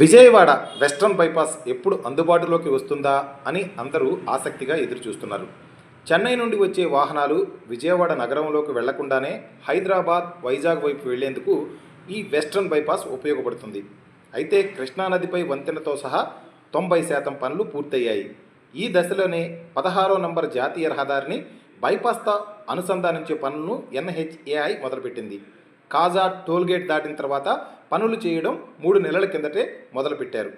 Vijayawada western bypass ఎప్పుడు అందుబాటులోకి వస్తుందా అని అందరూ ఆసక్తిగా ఎదురుచూస్తున్నారు. చెన్నై నుండి వచ్చే వాహనాలు విజయవాడ నగరంలోకి వెళ్ళకుండానే హైదరాబాద్ వైజాగ్ వైపు వెళ్ళేందుకు ఈ వెస్ట్రన్ బైపాస్ ఉపయోగపడుతుంది. అయితే కృష్ణానదిపై వంతెనతో సహా తొంభై శాతం పనులు పూర్తయ్యాయి. ఈ దశలోనే పదహారో నంబర్ జాతీయ రహదారిని బైపాస్తో అనుసంధానించే పనులను ఎన్హెచ్ఏఐ మొదలుపెట్టింది. కాజా టోల్గేట్ దాటిన తర్వాత పనులు చేయడం మూడు నెలల కిందటే మొదలుపెట్టారు.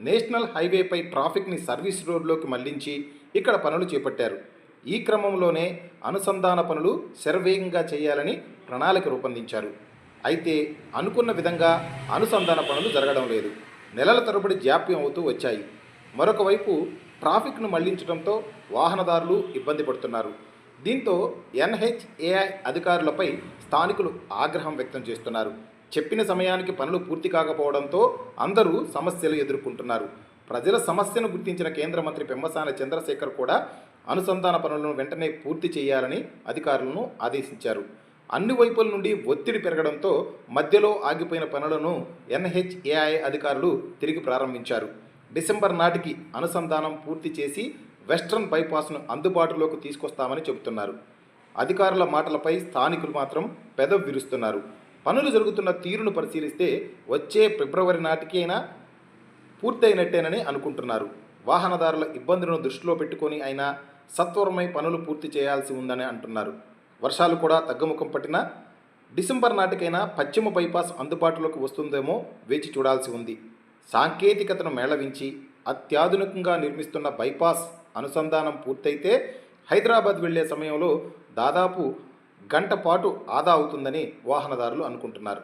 నేషనల్ హైవేపై ట్రాఫిక్ని సర్వీస్ రోడ్లోకి మళ్ళించి ఇక్కడ పనులు చేపట్టారు. ఈ క్రమంలోనే అనుసంధాన పనులు శరవేగంగా చేయాలని ప్రణాళిక రూపొందించారు. అయితే అనుకున్న విధంగా అనుసంధాన పనులు జరగడం లేదు. నెలల తరబడి జాప్యం అవుతూ వచ్చాయి. మరొకవైపు ట్రాఫిక్ను మళ్ళించడంతో వాహనదారులు ఇబ్బంది పడుతున్నారు. దీంతో ఎన్హెచ్ఏఐ అధికారులపై స్థానికులు ఆగ్రహం వ్యక్తం చేస్తున్నారు. చెప్పిన సమయానికి పనులు పూర్తి కాకపోవడంతో అందరూ సమస్యలు ఎదుర్కొంటున్నారు. ప్రజల సమస్యను గుర్తించిన కేంద్ర మంత్రి పెమ్మసాని చంద్రశేఖర్ కూడా అనుసంధాన పనులను వెంటనే పూర్తి చేయాలని అధికారులను ఆదేశించారు. అన్ని వైపుల నుండి ఒత్తిడి పెరగడంతో మధ్యలో ఆగిపోయిన పనులను ఎన్హెచ్ఏఐ అధికారులు తిరిగి ప్రారంభించారు. డిసెంబర్ నాటికి అనుసంధానం పూర్తి చేసి వెస్ట్రన్ బైపాస్ను అందుబాటులోకి తీసుకొస్తామని చెబుతున్నారు. అధికారుల మాటలపై స్థానికులు మాత్రం పెదవి విరుస్తున్నారు. పనులు జరుగుతున్న తీరును పరిశీలిస్తే వచ్చే ఫిబ్రవరి నాటికైనా పూర్తయినట్టేనని అనుకుంటున్నారు. వాహనదారుల ఇబ్బందులను దృష్టిలో పెట్టుకొని అయినా సత్వరమై పనులు పూర్తి చేయాల్సి ఉందని అంటున్నారు. వర్షాలు కూడా తగ్గుముఖం పట్టినా డిసెంబర్ నాటికైనా పశ్చిమ బైపాస్ అందుబాటులోకి వస్తుందేమో వేచి చూడాల్సి ఉంది. సాంకేతికతను మేళవించి అత్యాధునికంగా నిర్మిస్తున్న బైపాస్ అనుసంధానం పూర్తయితే హైదరాబాద్ వెళ్ళే సమయంలో దాదాపు గంట పాటు ఆదా అవుతుందని వాహనదారులు అనుకుంటున్నారు.